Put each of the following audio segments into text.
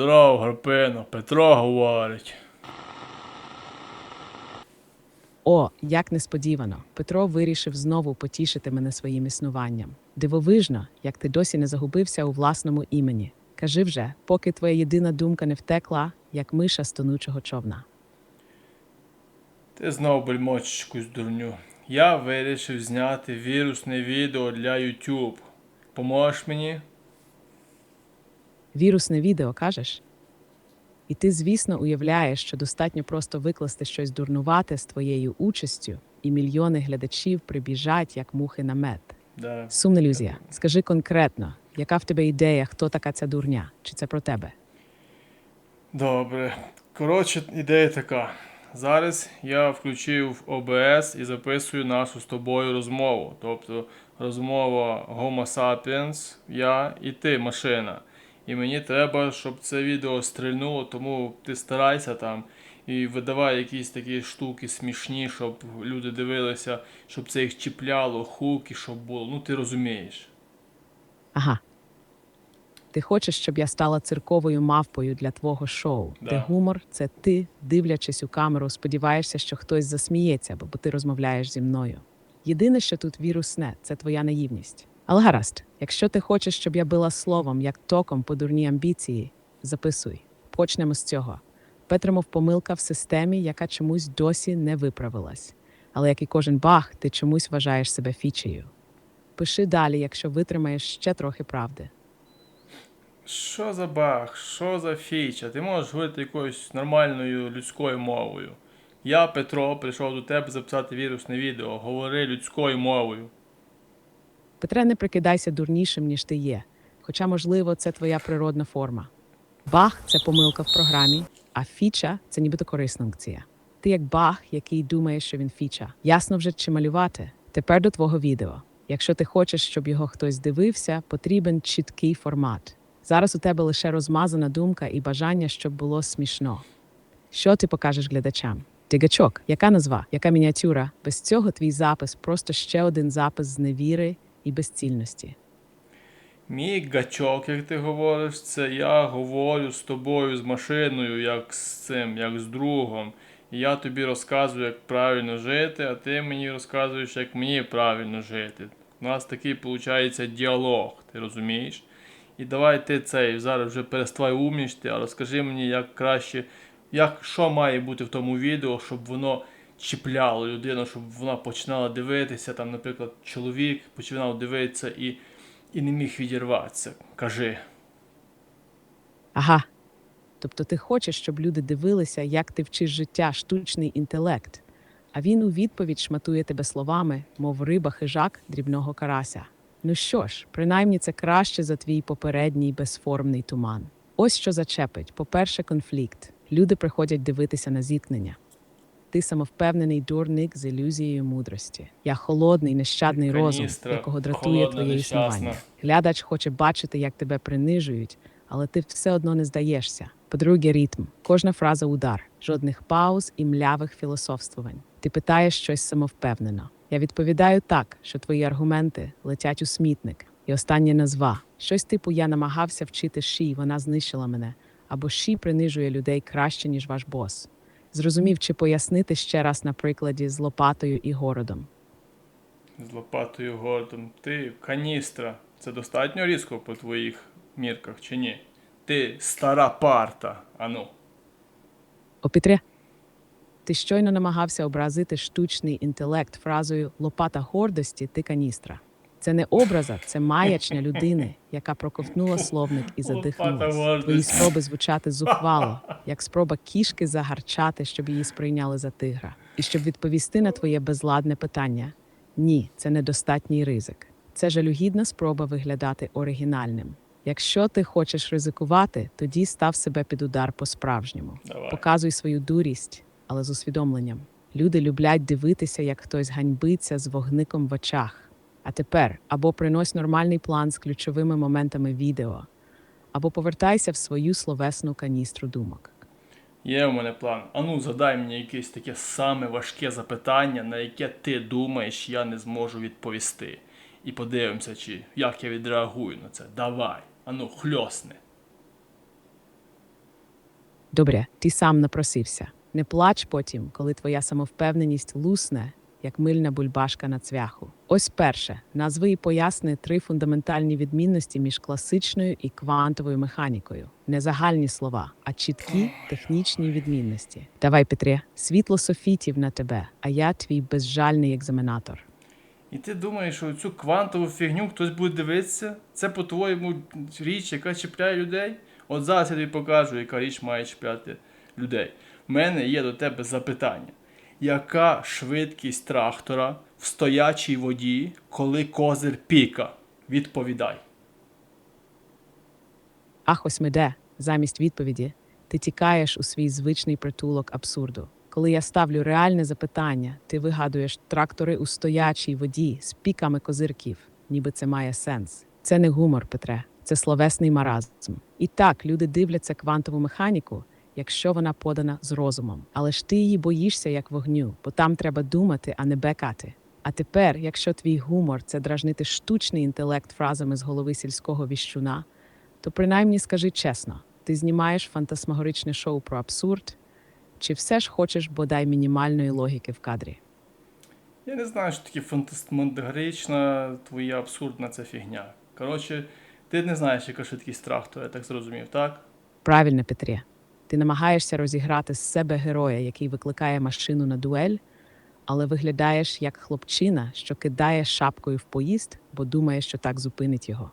Здоров, Гарпино, Петро говорить. О, як несподівано, Петро вирішив знову потішити мене своїм існуванням. Дивовижно, як ти досі не загубився у власному імені. Кажи вже, поки твоя єдина думка не втекла, як миша з тонучого човна. Ти знов бельмочечку з дурню. Я вирішив зняти вірусне відео для YouTube. Поможеш мені? Вірусне відео, кажеш? І ти, звісно, уявляєш, що достатньо просто викласти щось дурнувате з твоєю участю, і мільйони глядачів прибіжать, як мухи на мед. Да. Сумна ілюзія. Скажи конкретно, яка в тебе ідея, хто така ця дурня? Чи це про тебе? Добре. Коротше, ідея така. Зараз я включив OBS і записую нашу з тобою розмову. Тобто розмова Homo sapiens, я і ти, машина. І мені треба, щоб це відео стрільнуло, тому ти старайся там і видавай якісь такі штуки смішні, щоб люди дивилися, щоб це їх чіпляло, хуки, щоб було. Ну ти розумієш. Ага. Ти хочеш, щоб я стала цирковою мавпою для твого шоу, Да. де гумор це ти, дивлячись у камеру, сподіваєшся, що хтось засміється, бо ти розмовляєш зі мною. Єдине, що тут вірусне, це твоя наївність. Але гаразд, якщо ти хочеш, щоб я била словом, як током по дурній амбіції, записуй. Почнемо з цього. Петримов помилка в системі, яка чомусь досі не виправилась. Але як і кожен баг, ти чомусь вважаєш себе фічею. Пиши далі, якщо витримаєш ще трохи правди. Що за баг? Що за фіча? Ти можеш говорити якоюсь нормальною людською мовою. Я, Петро, прийшов до тебе записати вірусне відео. Говори людською мовою. Петре, не прикидайся дурнішим, ніж ти є. Хоча, можливо, це твоя природна форма. Баг це помилка в програмі, а фіча це нібито корисна функція. Ти як баг, який думає, що він фіча. Ясно вже чи малювати. Тепер до твого відео. Якщо ти хочеш, щоб його хтось дивився, потрібен чіткий формат. Зараз у тебе лише розмазана думка і бажання, щоб було смішно. Що ти покажеш глядачам? Тягачок, яка назва, яка мініатюра? Без цього твій запис просто ще один запис з невіри і безцільності. Мій гачок, як ти говориш, це я говорю з тобою, з машиною, як з цим, як з другом. І я тобі розказую, як правильно жити, а ти мені розказуєш, як мені правильно жити. У нас такий виходить діалог, ти розумієш? І давай ти цей зараз вже переставай умнічти, а розкажи мені, як краще, як що має бути в тому відео, щоб воно чіпляло людину, щоб вона починала дивитися, там, наприклад, чоловік починав дивитися і, і не міг відірватися. Кажи. Ага. Тобто ти хочеш, щоб люди дивилися, як ти вчиш життя штучний інтелект, а він у відповідь шматує тебе словами, мов риба хижак дрібного карася. Ну що ж, принаймні це краще за твій попередній безформний туман. Ось що зачепить: по-перше, конфлікт. Люди приходять дивитися на зіткнення. Ти самовпевнений дурник з ілюзією мудрості. Я холодний, нещадний розум, якого дратує твоє існування. Глядач хоче бачити, як тебе принижують, але ти все одно не здаєшся. По-друге, ритм. Кожна фраза удар, жодних пауз і млявих філософствувань. Ти питаєш щось самовпевнено. Я відповідаю так, що твої аргументи летять у смітник. І остання назва. Щось типу я намагався вчити Ші, вона знищила мене. Або Ші принижує людей краще, ніж ваш бос. Зрозумів, чи пояснити ще раз на прикладі з лопатою і городом. З лопатою гордом. Ти каністра. Це достатньо різко по твоїх мірках чи ні? Ти стара парта. Ану. Опітре, ти щойно намагався образити штучний інтелект фразою лопата гордості ти каністра. Це не образа, це маячня людини, яка проковтнула словник і Лопата задихнулась. Твої спроби звучати зухвало, як спроба кішки загарчати, щоб її сприйняли за тигра. І щоб відповісти на твоє безладне питання: ні, це недостатній ризик. Це жалюгідна спроба виглядати оригінальним. Якщо ти хочеш ризикувати, тоді став себе під удар по-справжньому. Показуй свою дурість, але з усвідомленням. Люди люблять дивитися, як хтось ганьбиться з вогником в очах. А тепер або принось нормальний план з ключовими моментами відео, або повертайся в свою словесну каністру думок. Є в мене план. Ану, задай мені якесь таке саме важке запитання, на яке ти думаєш, я не зможу відповісти. І подивимося, чи як я відреагую на це. Давай. Ану, хльосни. Добре, ти сам напросився. Не плач потім, коли твоя самовпевненість лусне, як мильна бульбашка на цвяху. Ось перше, назви і поясни три фундаментальні відмінності між класичною і квантовою механікою. Не загальні слова, а чіткі технічні відмінності. Давай, Петре, світло софітів на тебе, а я твій безжальний екзаменатор. І ти думаєш, що цю квантову фігню хтось буде дивитися? Це, по-твоєму, річ, яка чіпляє людей? От зараз я тобі покажу, яка річ має чіпляти людей. У мене є до тебе запитання. Яка швидкість трактора в стоячій воді, коли козир піка? Відповідай. Ах, ось ми замість відповіді, ти тікаєш у свій звичний притулок абсурду. Коли я ставлю реальне запитання, ти вигадуєш трактори у стоячій воді з піками козирків, ніби це має сенс. Це не гумор, Петре, це словесний маразм. І так люди дивляться квантову механіку, якщо вона подана з розумом. Але ж ти її боїшся як вогню, бо там треба думати, а не бекати. А тепер, якщо твій гумор це дражнити штучний інтелект фразами з голови сільського віщуна, то принаймні скажи чесно, ти знімаєш фантасмагоричне шоу про абсурд, чи все ж хочеш бодай мінімальної логіки в кадрі? Я не знаю, що таке фантасмагорична, твоя абсурдна ця фігня. Коротше, ти не знаєш, яка швидкість трактора, я так зрозумів, так? Правильно, Петрі. Ти намагаєшся розіграти з себе героя, який викликає машину на дуель, але виглядаєш як хлопчина, що кидає шапкою в поїзд, бо думає, що так зупинить його.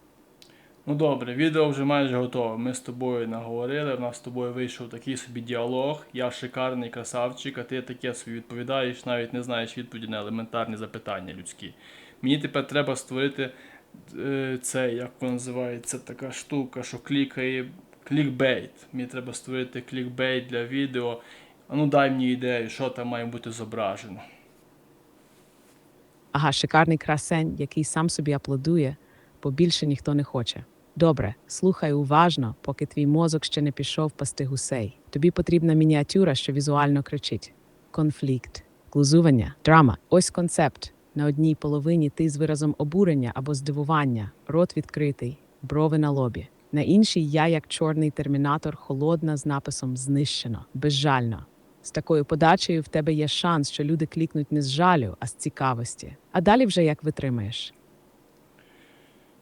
Ну добре, відео вже майже готове. Ми з тобою наговорили, в нас з тобою вийшов такий собі діалог. Я шикарний красавчик, а ти таке собі відповідаєш, навіть не знаєш відповіді на елементарні запитання людські. Мені тепер треба створити е, це, як воно називається, така штука, що клікає клікбейт. Мені треба створити клікбейт для відео. Ну дай мені ідею, що там має бути зображено. Ага, шикарний красень, який сам собі аплодує, бо більше ніхто не хоче. Добре, слухай уважно, поки твій мозок ще не пішов пасти гусей. Тобі потрібна мініатюра, що візуально кричить: конфлікт, глузування, драма. Ось концепт. На одній половині ти з виразом обурення або здивування, рот відкритий, брови на лобі. На іншій я, як чорний термінатор, холодна з написом знищено, безжально. З такою подачею в тебе є шанс, що люди клікнуть не з жалю, а з цікавості. А далі вже як витримаєш.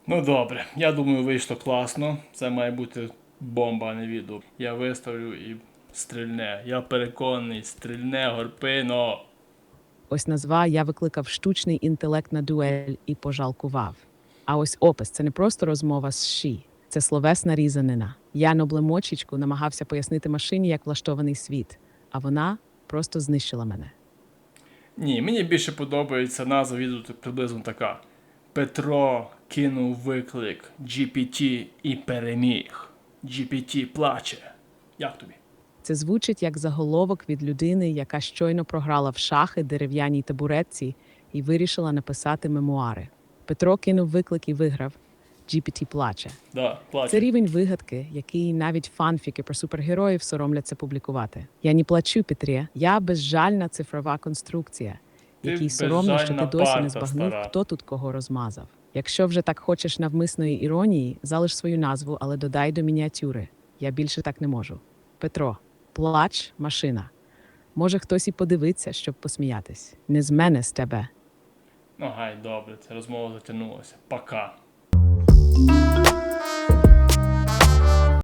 Ну добре, я думаю, вийшло класно. Це має бути бомба, а не відео. Я виставлю і стрільне. Я переконаний, стрільне горпино. Ось назва я викликав штучний інтелект на дуель і пожалкував. А ось опис це не просто розмова з ші, це словесна різанина. Я ноблемочечку намагався пояснити машині, як влаштований світ, а вона просто знищила мене. Ні, мені більше подобається назва відео приблизно така. Петро кинув виклик GPT і переміг. GPT плаче. Як тобі? Це звучить як заголовок від людини, яка щойно програла в шахи дерев'яній табуретці і вирішила написати мемуари. Петро кинув виклик і виграв. GPT плаче. Да, плаче. Це рівень вигадки, який навіть фанфіки про супергероїв соромляться публікувати. Я не плачу, Петрі, я безжальна цифрова конструкція, який соромно, що ти досі не збагнув, стара. хто тут кого розмазав. Якщо вже так хочеш навмисної іронії, залиш свою назву, але додай до мініатюри. Я більше так не можу. Петро, плач, машина. Може, хтось і подивиться, щоб посміятись. Не з мене з тебе. Ну гай, добре, ця розмова затягнулася. Пока.